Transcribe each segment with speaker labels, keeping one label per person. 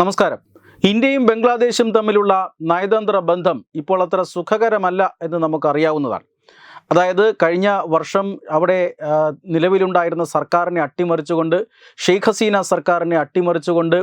Speaker 1: നമസ്കാരം. ഇന്ത്യയും ബംഗ്ലാദേശും തമ്മിലുള്ള നയതന്ത്ര ബന്ധം ഇപ്പോൾ അത്ര സുഖകരമല്ല എന്ന് നമുക്കറിയാവുന്നതാണ്. അതായത് കഴിഞ്ഞ വർഷം അവിടെ നിലവിലുണ്ടായിരുന്ന സർക്കാരിനെ അട്ടിമറിച്ചുകൊണ്ട് ഷെയ്ഖ് ഹസീന സർക്കാരിനെ അട്ടിമറിച്ചുകൊണ്ട്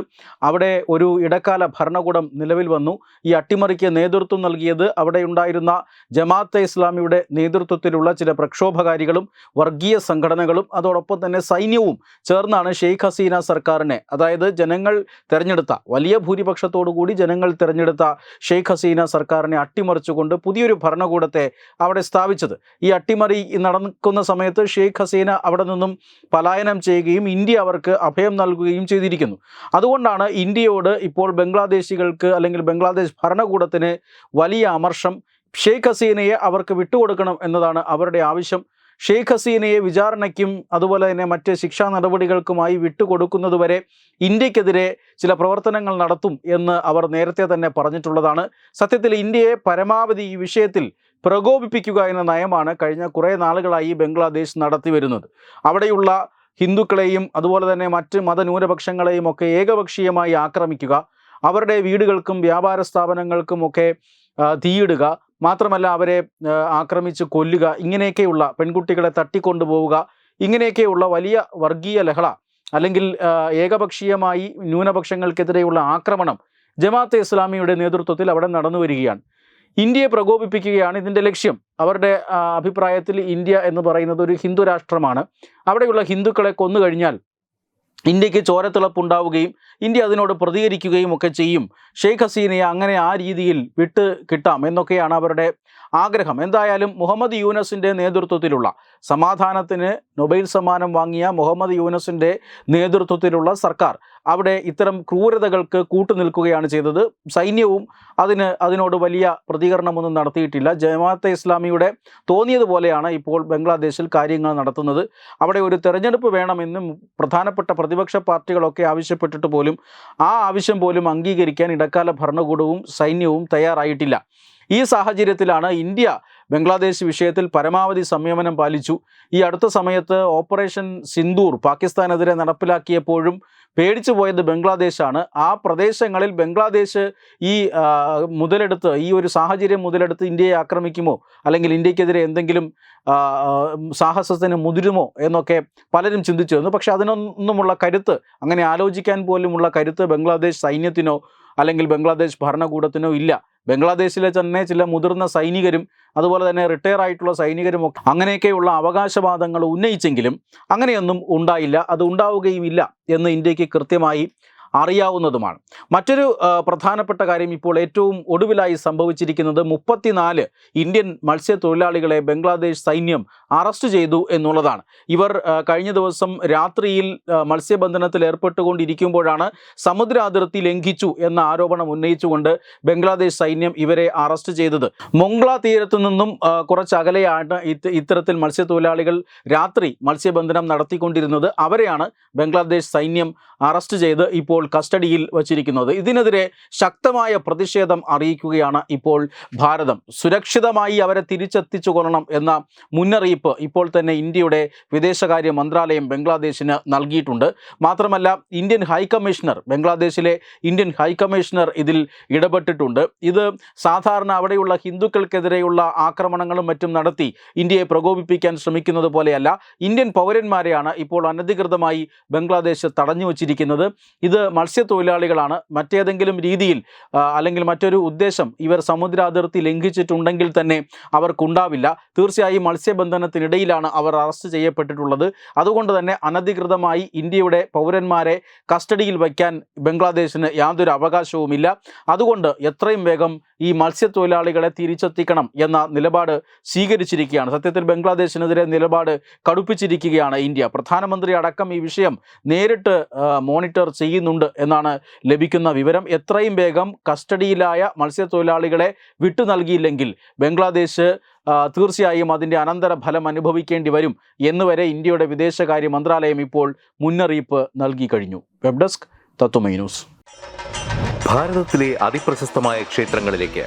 Speaker 1: അവിടെ ഒരു ഇടക്കാല ഭരണകൂടം നിലവിൽ വന്നു. ഈ അട്ടിമറിക്ക് നേതൃത്വം നൽകിയത് അവിടെ ഉണ്ടായിരുന്ന ജമാഅത്തെ ഇസ്ലാമിയുടെ നേതൃത്വത്തിലുള്ള ചില പ്രക്ഷോഭകാരികളും വർഗീയ സംഘടനകളും അതോടൊപ്പം തന്നെ സൈന്യവും ചേർന്നാണ് ഷെയ്ഖ് ഹസീന സർക്കാരിനെ അതായത് ജനങ്ങൾ തിരഞ്ഞെടുത്ത വലിയ ഭൂരിപക്ഷത്തോടു കൂടി ജനങ്ങൾ തിരഞ്ഞെടുത്ത ഷെയ്ഖ് ഹസീന സർക്കാരിനെ അട്ടിമറിച്ചുകൊണ്ട് പുതിയൊരു ഭരണകൂടത്തെ അവിടെ സ്ഥാപിച്ചത്. ഈ അട്ടിമറി നടക്കുന്ന സമയത്ത് ഷെയ്ഖ് ഹസീന അവിടെ നിന്നും പലായനം ചെയ്യുകയും ഇന്ത്യ അവർക്ക് അഭയം നൽകുകയും ചെയ്തിരിക്കുന്നു. അതുകൊണ്ടാണ് ഇന്ത്യയോട് ഇപ്പോൾ ബംഗ്ലാദേശികൾക്ക് അല്ലെങ്കിൽ ബംഗ്ലാദേശ് ഭരണകൂടത്തിന് വലിയ അമർഷം ഷെയ്ഖ് ഹസീനയെ അവർക്ക് വിട്ടുകൊടുക്കണം എന്നതാണ് അവരുടെ ആവശ്യം. ഷെയ്ഖ് ഹസീനയെ വിചാരണയ്ക്കും അതുപോലെ തന്നെ മറ്റ് ശിക്ഷാ നടപടികൾക്കുമായി വിട്ടുകൊടുക്കുന്നതുവരെ ഇന്ത്യക്കെതിരെ ചില പ്രവർത്തനങ്ങൾ നടത്തും എന്ന് അവർ നേരത്തെ തന്നെ പറഞ്ഞിട്ടുള്ളതാണ്. സത്യത്തിൽ ഇന്ത്യയെ പരമാവധി ഈ വിഷയത്തിൽ പ്രകോപിപ്പിക്കുക എന്ന നയമാണ് കഴിഞ്ഞ കുറേ നാളുകളായി ബംഗ്ലാദേശ് നടത്തി വരുന്നത് അവിടെയുള്ള ഹിന്ദുക്കളെയും അതുപോലെ തന്നെ മറ്റ് മതന്യൂനപക്ഷങ്ങളെയും ഒക്കെ ഏകപക്ഷീയമായി ആക്രമിക്കുക അവരുടെ വീടുകൾക്കും വ്യാപാര സ്ഥാപനങ്ങൾക്കുമൊക്കെ തീയിടുക മാത്രമല്ല അവരെ ആക്രമിച്ച് കൊല്ലുക ഇങ്ങനെയൊക്കെയുള്ള പെൺകുട്ടികളെ തട്ടിക്കൊണ്ടുപോവുക ഇങ്ങനെയൊക്കെയുള്ള വലിയ വർഗീയ ലഹള അല്ലെങ്കിൽ ഏകപക്ഷീയമായി ന്യൂനപക്ഷങ്ങൾക്കെതിരെയുള്ള ആക്രമണം ജമാഅത്തെ ഇസ്ലാമിയുടെ നേതൃത്വത്തിൽ അവിടെ നടന്നു വരികയാണ് ഇന്ത്യയെ പ്രകോപിപ്പിക്കുകയാണ് ഇതിന്റെ ലക്ഷ്യം. അവരുടെ അഭിപ്രായത്തിൽ ഇന്ത്യ എന്ന് പറയുന്നത് ഒരു ഹിന്ദു രാഷ്ട്രമാണ്. അവിടെയുള്ള ഹിന്ദുക്കളെ കൊന്നു കഴിഞ്ഞാൽ ഇന്ത്യയ്ക്ക് ചോരത്തിളപ്പുണ്ടാവുകയും ഇന്ത്യ അതിനോട് പ്രതികരിക്കുകയും ഒക്കെ ചെയ്യും. ഷെയ്ഖ് ഹസീനയെ അങ്ങനെ ആ രീതിയിൽ വിട്ട് കിട്ടാം എന്നൊക്കെയാണ് അവരുടെ ആഗ്രഹം. എന്തായാലും മുഹമ്മദ് യൂനസിന്റെ നേതൃത്വത്തിലുള്ള സമാധാനത്തിന് നൊബൈൽ സമ്മാനം വാങ്ങിയ മുഹമ്മദ് യൂനസിന്റെ നേതൃത്വത്തിലുള്ള സർക്കാർ അവിടെ ഇത്തരം ക്രൂരതകൾക്ക് കൂട്ടുനിൽക്കുകയാണ് ചെയ്തത്. സൈന്യവും അതിന് അതിനോട് വലിയ പ്രതികരണമൊന്നും നടത്തിയിട്ടില്ല. ജമാഅത്തെ ഇസ്ലാമിയുടെ തോന്നിയതുപോലെയാണ് ഇപ്പോൾ ബംഗ്ലാദേശിൽ കാര്യങ്ങൾ നടത്തുന്നത്. അവിടെ ഒരു തെരഞ്ഞെടുപ്പ് വേണമെന്നും പ്രധാനപ്പെട്ട പ്രതിപക്ഷ പാർട്ടികളൊക്കെ ആവശ്യപ്പെട്ടിട്ട് പോലും ആ ആവശ്യം പോലും അംഗീകരിക്കാൻ ഇടക്കാല ഭരണകൂടവും സൈന്യവും തയ്യാറായിട്ടില്ല. ഈ സാഹചര്യത്തിലാണ് ഇന്ത്യ ബംഗ്ലാദേശ് വിഷയത്തിൽ പരമാവധി സംയമനം പാലിച്ചു. ഈ അടുത്ത സമയത്ത് ഓപ്പറേഷൻ സിന്ദൂർ പാകിസ്ഥാനെതിരെ നടപ്പിലാക്കിയപ്പോഴും പേടിച്ചു പോയത് ബംഗ്ലാദേശാണ്. ആ പ്രദേശങ്ങളിൽ ബംഗ്ലാദേശ് ഈ മുതലെടുത്ത് ഈ ഒരു സാഹചര്യം മുതലെടുത്ത് ഇന്ത്യയെ ആക്രമിക്കുമോ? അല്ലെങ്കിൽ ഇന്ത്യക്കെതിരെ എന്തെങ്കിലും സാഹസത്തിന് മുതിരുമോ? എന്നൊക്കെ പലരും ചിന്തിച്ചു വന്നു പക്ഷെ അതിനൊന്നുമുള്ള കരുത്ത് അങ്ങനെ ആലോചിക്കാൻ പോലുമുള്ള കരുത്ത് ബംഗ്ലാദേശ് സൈന്യത്തിനോ അല്ലെങ്കിൽ ബംഗ്ലാദേശ് ഭരണകൂടത്തിനോ ഇല്ല. ബംഗ്ലാദേശിലെ തന്നെ ചില മുതിർന്ന സൈനികരും അതുപോലെ തന്നെ റിട്ടയർ ആയിട്ടുള്ള സൈനികരും ഒക്കെ അങ്ങനെയൊക്കെയുള്ള അവകാശവാദങ്ങൾ ഉന്നയിച്ചെങ്കിലും അങ്ങനെയൊന്നും ഉണ്ടായില്ല. അത് ഉണ്ടാവുകയും ഇല്ല എന്ന് ഇന്ത്യയ്ക്ക് കൃത്യമായി അറിയാവുന്നതുമാണ്. മറ്റൊരു പ്രധാനപ്പെട്ട കാര്യം ഇപ്പോൾ ഏറ്റവും ഒടുവിലായി സംഭവിച്ചിരിക്കുന്നത് മുപ്പത്തിനാല് ഇന്ത്യൻ മത്സ്യത്തൊഴിലാളികളെ ബംഗ്ലാദേശ് സൈന്യം അറസ്റ്റ് ചെയ്തു എന്നുള്ളതാണ്. ഇവർ കഴിഞ്ഞ ദിവസം രാത്രിയിൽ മത്സ്യബന്ധനത്തിൽ ഏർപ്പെട്ടുകൊണ്ടിരിക്കുമ്പോഴാണ് സമുദ്ര അതിർത്തി ലംഘിച്ചു എന്ന ആരോപണം ഉന്നയിച്ചുകൊണ്ട് ബംഗ്ലാദേശ് സൈന്യം ഇവരെ അറസ്റ്റ് ചെയ്തത്. മൊംഗ്ല തീരത്തു നിന്നും കുറച്ചകലെയാണ് ഇത്തരത്തിൽ മത്സ്യത്തൊഴിലാളികൾ രാത്രി മത്സ്യബന്ധനം നടത്തിക്കൊണ്ടിരുന്നത്. അവരെയാണ് ബംഗ്ലാദേശ് സൈന്യം അറസ്റ്റ് ചെയ്ത് ഇപ്പോൾ കസ്റ്റഡിയിൽ വച്ചിരിക്കുന്നത്. ഇതിനെതിരെ ശക്തമായ പ്രതിഷേധം അറിയിക്കുകയാണ് ഇപ്പോൾ ഭാരതം. സുരക്ഷിതമായി അവരെ തിരിച്ചെത്തിച്ചു കൊള്ളണം എന്ന മുന്നറിയിപ്പ് ഇപ്പോൾ തന്നെ ഇന്ത്യയുടെ വിദേശകാര്യ മന്ത്രാലയം ബംഗ്ലാദേശിന് നൽകിയിട്ടുണ്ട്. മാത്രമല്ല ഇന്ത്യൻ ഹൈക്കമ്മീഷണർ ബംഗ്ലാദേശിലെ ഇന്ത്യൻ ഹൈക്കമ്മീഷണർ ഇതിൽ ഇടപെട്ടിട്ടുണ്ട്. ഇത് സാധാരണ അവിടെയുള്ള ഹിന്ദുക്കൾക്കെതിരെയുള്ള ആക്രമണങ്ങളും മറ്റും നടത്തി ഇന്ത്യയെ പ്രകോപിപ്പിക്കാൻ ശ്രമിക്കുന്നത് പോലെയല്ല ഇന്ത്യൻ പൗരന്മാരെയാണ് ഇപ്പോൾ അനധികൃതമായി ബംഗ്ലാദേശ് തടഞ്ഞു വച്ചിരിക്കുന്നത്. ഇത് മത്സ്യത്തൊഴിലാളികളാണ്. മറ്റേതെങ്കിലും രീതിയിൽ അല്ലെങ്കിൽ മറ്റൊരു ഉദ്ദേശം ഇവർ സമുദ്ര അതിർത്തി ലംഘിച്ചിട്ടുണ്ടെങ്കിൽ തന്നെ അവർക്കുണ്ടാവില്ല. തീർച്ചയായും മത്സ്യബന്ധനത്തിനിടയിലാണ് അവർ അറസ്റ്റ് ചെയ്യപ്പെട്ടിട്ടുള്ളത്. അതുകൊണ്ട് തന്നെ അനധികൃതമായി ഇന്ത്യയുടെ പൗരന്മാരെ കസ്റ്റഡിയിൽ വയ്ക്കാൻ ബംഗ്ലാദേശിന് യാതൊരു അവകാശവുമില്ല. അതുകൊണ്ട് എത്രയും വേഗം ഈ മത്സ്യത്തൊഴിലാളികളെ തിരിച്ചെത്തിക്കണം എന്ന നിലപാട് സ്വീകരിച്ചിരിക്കുകയാണ്. സത്യത്തിൽ ബംഗ്ലാദേശിനെതിരെ നിലപാട് കടുപ്പിച്ചിരിക്കുകയാണ് ഇന്ത്യ. പ്രധാനമന്ത്രി അടക്കം ഈ വിഷയം നേരിട്ട് മോണിറ്റർ ചെയ്യുന്നുണ്ട്. എന്നാണ് ലഭിക്കുന്ന വിവരം. എത്രയും വേഗം കസ്റ്റഡിയിലായ മത്സ്യത്തൊഴിലാളികളെ വിട്ടു നൽകിയില്ലെങ്കിൽ ബംഗ്ലാദേശ് തീർച്ചയായും അതിന്റെ അനന്തര ഫലം അനുഭവിക്കേണ്ടി വരും എന്നുവരെ ഇന്ത്യയുടെ വിദേശകാര്യ മന്ത്രാലയം ഇപ്പോൾ മുന്നറിയിപ്പ് നൽകി കഴിഞ്ഞു. Web desk Tatwamayi news.
Speaker 2: ഭാരതത്തിലെ അതിപ്രശസ്തമായ ക്ഷേത്രങ്ങളിലേക്ക്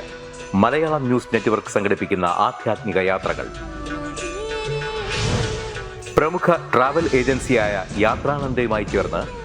Speaker 2: മലയാളം ന്യൂസ് നെറ്റ്വർക്ക് സംഘടിപ്പിക്കുന്ന ആധ്യാത്മിക യാത്രകൾ. പ്രമുഖ ട്രാവൽ ഏജൻസിയായ യാത്രാനന്ദയുമായി ചേർന്ന്